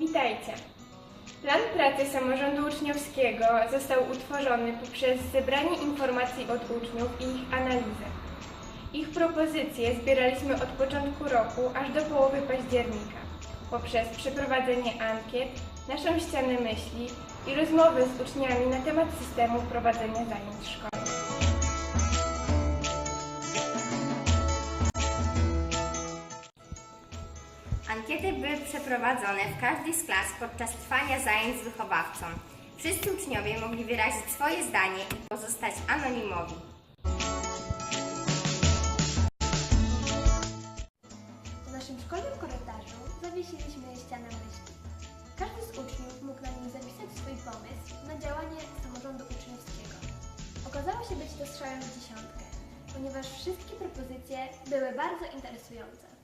Witajcie. Plan pracy samorządu uczniowskiego został utworzony poprzez zebranie informacji od uczniów i ich analizę. Ich propozycje zbieraliśmy od początku roku aż do połowy października poprzez przeprowadzenie ankiet, naszą ścianę myśli i rozmowy z uczniami na temat systemu prowadzenia zajęć szkolnych. Ankiety były przeprowadzone w każdej z klas podczas trwania zajęć z wychowawcą. Wszyscy uczniowie mogli wyrazić swoje zdanie i pozostać anonimowi. W naszym szkolnym korytarzu zawiesiliśmy ścianę myśli. Każdy z uczniów mógł na nim zapisać swój pomysł na działanie samorządu uczniowskiego. Okazało się być to strzałem w dziesiątkę, ponieważ wszystkie propozycje były bardzo interesujące.